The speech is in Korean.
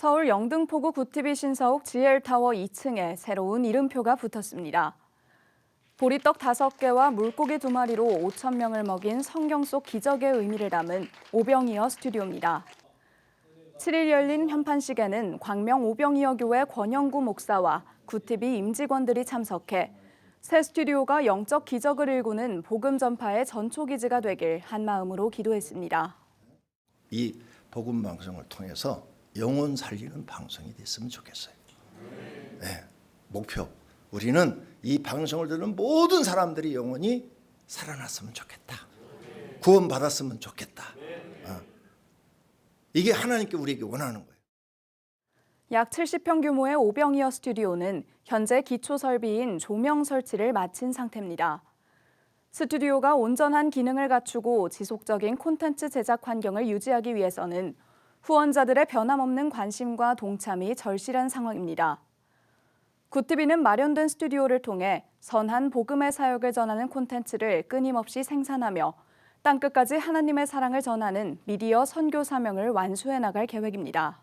서울 영등포구 구티비 신서옥 GL타워 2층에 새로운 이름표가 붙었습니다. 보리떡 5개와 물고기 2마리로 5천 명을 먹인 성경 속 기적의 의미를 담은 오병이어 스튜디오입니다. 7일 열린 현판식에는 광명 오병이어 교회 권영구 목사와 구티비 임직원들이 참석해 새 스튜디오가 영적 기적을 일구는 복음 전파의 전초기지가 되길 한마음으로 기도했습니다. 이 복음 방송을 통해서 영혼 살리는 방송이 됐으면 좋겠어요. 네, 목표. 우리는 이 방송을 듣는 모든 사람들이 영혼이 살아났으면 좋겠다. 구원 받았으면 좋겠다. 어. 이게 하나님께 우리에게 원하는 거예요. 약 70평 규모의 오병이어 스튜디오는 현재 기초 설비인 조명 설치를 마친 상태입니다. 스튜디오가 온전한 기능을 갖추고 지속적인 콘텐츠 제작 환경을 유지하기 위해서는 후원자들의 변함없는 관심과 동참이 절실한 상황입니다. 구티비는 마련된 스튜디오를 통해 선한 복음의 사역을 전하는 콘텐츠를 끊임없이 생산하며 땅끝까지 하나님의 사랑을 전하는 미디어 선교 사명을 완수해 나갈 계획입니다.